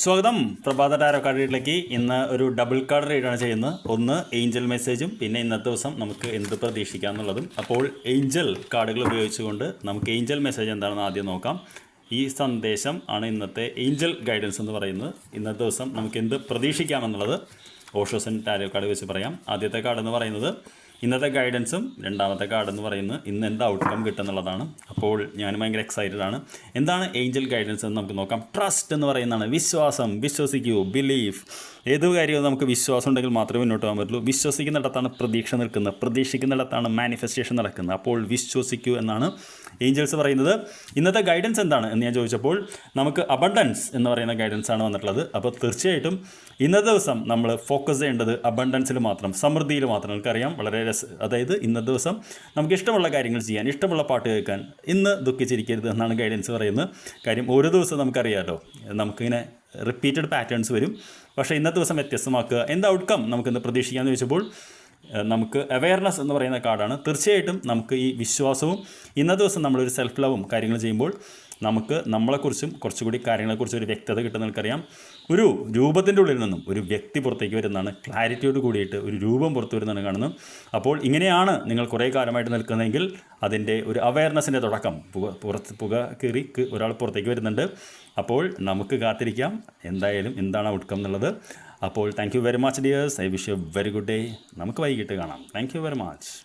സ്വാഗതം. പ്രഭാത tarot card റീഡിലേക്ക് ഇന്ന് ഒരു ഡബിൾ കാർഡ് റീഡാണ് ചെയ്യുന്നത്. ഒന്ന് ഏഞ്ചൽ മെസ്സേജും പിന്നെ ഇന്നത്തെ ദിവസം നമുക്ക് എന്ത് പ്രതീക്ഷിക്കാം എന്നുള്ളതും. അപ്പോൾ ഏഞ്ചൽ കാർഡുകൾ ഉപയോഗിച്ചുകൊണ്ട് നമുക്ക് ഏഞ്ചൽ മെസ്സേജ് എന്താണെന്ന് ആദ്യം നോക്കാം. ഈ സന്ദേശം ആണ് ഇന്നത്തെ ഏഞ്ചൽ ഗൈഡൻസ് എന്ന് പറയുന്നത്. ഇന്നത്തെ ദിവസം നമുക്ക് എന്ത് പ്രതീക്ഷിക്കാമെന്നുള്ളത് ഓഷോസൻ ടാരോ കാർഡ് വെച്ച് പറയാം. ആദ്യത്തെ കാർഡ് എന്ന് പറയുന്നത് ഇന്നത്തെ ഗൈഡൻസും രണ്ടാമത്തെ കാർഡ് എന്ന് പറയുന്നത് ഇന്ന് എന്ത് ഔട്ട്കം കിട്ടുന്നുള്ളതാണ് അപ്പോൾ ഞാൻ ഭയങ്കര എക്സൈറ്റഡ് ആണ്. എന്താണ് ഏഞ്ചൽ ഗൈഡൻസ് എന്ന് നമുക്ക് നോക്കാം. ട്രസ്റ്റ് എന്ന് പറയുന്നതാണ്. വിശ്വാസം വിശ്വസിക്കൂ ബിലീഫ് ഏത് കാര്യവും നമുക്ക് വിശ്വാസം ഉണ്ടെങ്കിൽ മാത്രമേ മുന്നോട്ട് പോകാൻ പറ്റുള്ളൂ. വിശ്വസിക്കുന്നിടത്താണ് പ്രതീക്ഷ നിൽക്കുന്നത്. പ്രതീക്ഷിക്കുന്നിടത്താണ് മാനിഫെസ്റ്റേഷൻ നടക്കുന്നത്. അപ്പോൾ വിശ്വസിക്കൂ എന്നാണ് ഏഞ്ചൽസ് പറയുന്നത്. ഇന്നത്തെ ഗൈഡൻസ് എന്താണ് എന്ന് ഞാൻ ചോദിച്ചപ്പോൾ നമുക്ക് അബണ്ടൻസ് എന്ന് പറയുന്ന ഗൈഡൻസ് ആണ് വന്നിട്ടുള്ളത്. അപ്പോൾ തീർച്ചയായിട്ടും ഇന്നത്തെ ദിവസം നമ്മൾ ഫോക്കസ് ചെയ്യേണ്ടത് അബണ്ടൻസിൽ മാത്രം സമൃദ്ധിയിൽ മാത്രം. നമുക്കറിയാം വളരെ രസ അതായത് ഇന്നത്തെ ദിവസം നമുക്ക് ഇഷ്ടമുള്ള കാര്യങ്ങൾ ചെയ്യാൻ ഇഷ്ടമുള്ള പാട്ട് കേൾക്കാൻ ഇന്ന് ദുഃഖിച്ചിരിക്കരുത് എന്നാണ് ഗൈഡൻസ് പറയുന്നത്. കാര്യം ഓരോ ദിവസം നമുക്കറിയാമല്ലോ നമുക്കിങ്ങനെ റിപ്പീറ്റഡ് പാറ്റേൺസ് വരും. പക്ഷേ ഇന്നത്തെ ദിവസം വ്യത്യസ്തമാക്കുക എന്ത് ഔട്ട്കം നമുക്കിന്ന് പ്രതീക്ഷിക്കാമെന്ന് ചോദിച്ചപ്പോൾ നമുക്ക് അവയർനെസ് എന്ന് പറയുന്ന കാർഡാണ്. തീർച്ചയായിട്ടും നമുക്ക് ഈ വിശ്വാസവും ഇന്നത്തെ ദിവസം നമ്മളൊരു സെൽഫ് ലവും കാര്യങ്ങൾ ചെയ്യുമ്പോൾ നമുക്ക് നമ്മളെക്കുറിച്ചും കുറച്ചുകൂടി കാര്യങ്ങളെക്കുറിച്ച് ഒരു വ്യക്തത കിട്ടുന്ന നമുക്കറിയാം ഒരു രൂപത്തിന്റെ ഉള്ളിൽ നിന്നും ഒരു വ്യക്തി പുറത്തേക്ക് വരുന്നതാണ്. ക്ലാരിറ്റിയോട് കൂടിയിട്ട് ഒരു രൂപം പുറത്തു വരുന്നതാണ് കാണുന്നത്. അപ്പോൾ ഇങ്ങനെയാണ് നിങ്ങൾ കുറേ കാലമായിട്ട് നിൽക്കുന്നതെങ്കിൽ അതിന്റെ ഒരു അവയർനെസ്സിന്റെ തുടക്കം. പുക പുറത്ത് പുക കയറി ഒരാൾ പുറത്തേക്ക് വരുന്നുണ്ട്. അപ്പോൾ നമുക്ക് കാത്തിരിക്കാം. എന്തായാലും എന്താണ് ഔട്ട്കം എന്നുള്ളത്. അപ്പോൾ thank you very much dears I wish you very good day നമുക്ക് വൈകിട്ട് കാണാം. Thank you very much